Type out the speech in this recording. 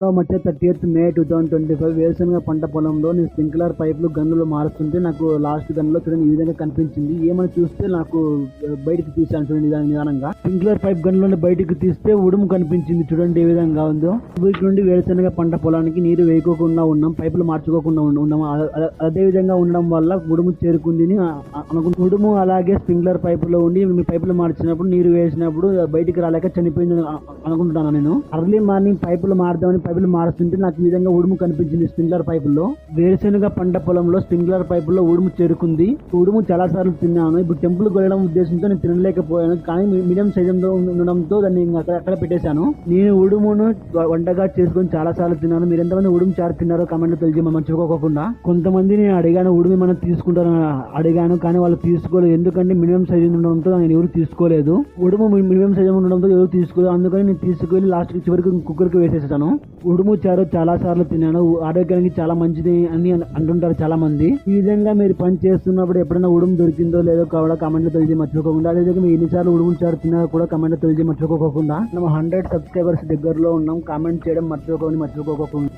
మధ్య thirty eighth May two thousand twenty five వేరుశనగ పంట పొలంలో నేను స్ప్రింక్లర్ పైపులు గన్నులు మారుస్తుంటే నాకు లాస్ట్ గన్నులో చూడండి ఈ విధంగా కనిపించింది. ఏమని చూస్తే నాకు ఆ, బయటికి తీసాను చూడండి దాని నిదానంగా. స్ప్రింక్లర్ పైప్ గన్నులో బయటికి తీస్తే ఉడుము కనిపించింది చూడండి ఏ విధంగా ఉందో. వీటి నుండి వేరుశనగ పంట పొలానికి నీరు వేయకోకుండా ఉన్నాం పైపులు మార్చుకోకుండా ఉన్న- ఉన్నాం అదే విధంగా ఉండడం వల్ల ఉడుము చేరుకుంది అనుకుంటు ఉడుము అలాగే స్ప్రింక్లర్ పైపులో ఉండి మీ పైపులు మార్చినప్పుడు నీరు వేసినప్పుడు బయటికి రాలేక చనిపోయింది అనుకుంటున్నాను నేను. అర్లీ మార్నింగ్ పైపులు మారుదామని పైపులు మారుస్తుంటే నాకు ఈ విధంగా ఉడుము కనిపించింది స్ప్రింక్లర్ పైపుల్లో. వేరుశనగ పంట పొలంలో స్ప్రింక్లర్ పైపుల్లో ఉడుము చేరుకుంది. ఉడుము చాలా సార్లు తిన్నాను. ఇప్పుడు టెంపుల్ వెళ్ళడం ఉద్దేశంతో నేను తినలేకపోయాను. కానీ మీడియం సైజంతో ఉండడంతో దాన్ని అక్కడ అక్కడ పెట్టేశాను. నేను ఉడుమును వంటగా చేసుకొని చాలా సార్లు తిన్నాను. మీరు ఎంతమంది ఉడుము చారు తిన్నారో కామెంట్లో తెలియజేయమని మర్చిపోకోకుండా. కొంతమంది నేను అడిగాను ఉడుము మనం తీసుకుంటారని అడిగాను. కానీ వాళ్ళు తీసుకోలేదు. ఎందుకంటే మినిమం సైజ్ ఉండడంతో నేను ఎవరు తీసుకోలేదు. ఉడుము మినిమం సైజ్ ఉండడంతో ఎవరు తీసుకోలేదు. అందుకని నేను తీసుకెళ్ళి లాస్ట్ చివరికి కుక్కర్కి వేసేసాను ఉడుము చారు చాలా సార్లు తిన్నాను. ఆరోగ్యానికి చాలా మంచిది అని అంటుంటారు చాలా మంది ఈ విధంగా మీరు పని చేస్తున్నప్పుడు ఎప్పుడైనా ఉడుము దొరికిందో లేదో కూడా కామెంట్లో తెలిసి మర్చిపోకుండా అదేవిధంగా మీరు ఎన్నిసార్లు ఉడుము చారు తిన్నారో కూడా కామెంట్లో తెలిసి మర్చిపోకోకుండా మనం హండ్రెడ్ సబ్స్క్రైబర్స్ దగ్గరలో ఉన్నాం. కామెంట్ చేయడం మర్చిపోకండి మర్చిపోకోకుండా.